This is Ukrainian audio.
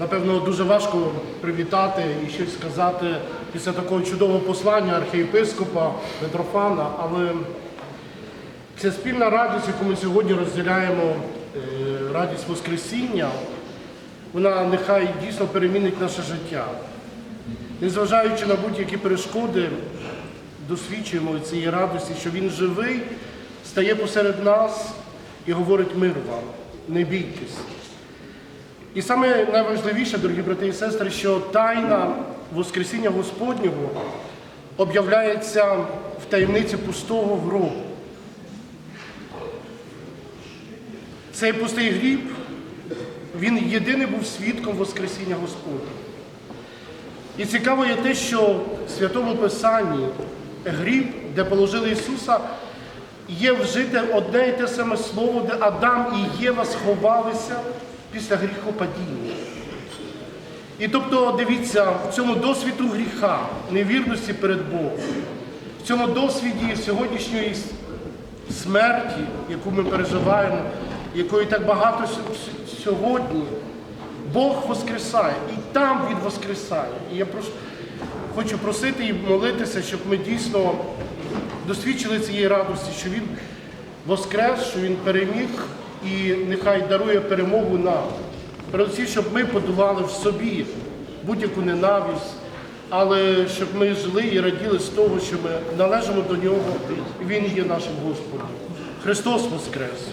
Напевно, дуже важко привітати і щось сказати після такого чудового послання архієпископа Митрофана, але це спільна радість, яку ми сьогодні розділяємо, е, радість Воскресіння, вона нехай дійсно перемінить наше життя. Незважаючи на будь-які перешкоди, досвідчуємо цієї радості, що Він живий, стає посеред нас і говорить мир вам, не бійтесь. І саме найважливіше, дорогі брати і сестри, що тайна Воскресіння Господнього об'являється в таємниці пустого гробу. Цей пустий гріб, він єдиний був свідком Воскресіння Господнього. І цікаво є те, що в Святому Писанні гріб, де положили Ісуса, є вжите одне і те саме слово, де Адам і Єва сховалися після гріхопадіння. І тобто, дивіться, в цьому досвіду гріха, невірності перед Богом, в цьому досвіді сьогоднішньої смерті, яку ми переживаємо, якої так багато сьогодні, Бог воскресає, і там Він воскресає. І я прошу, хочу просити і молитися, щоб ми дійсно досвідчили цієї радості, що Він воскрес, що Він переміг і нехай дарує перемогу нам. Передусім, щоб ми подолали в собі будь-яку ненависть, але щоб ми жили і раділи з того, що ми належимо до нього, і Він є нашим Господом. Христос Воскрес!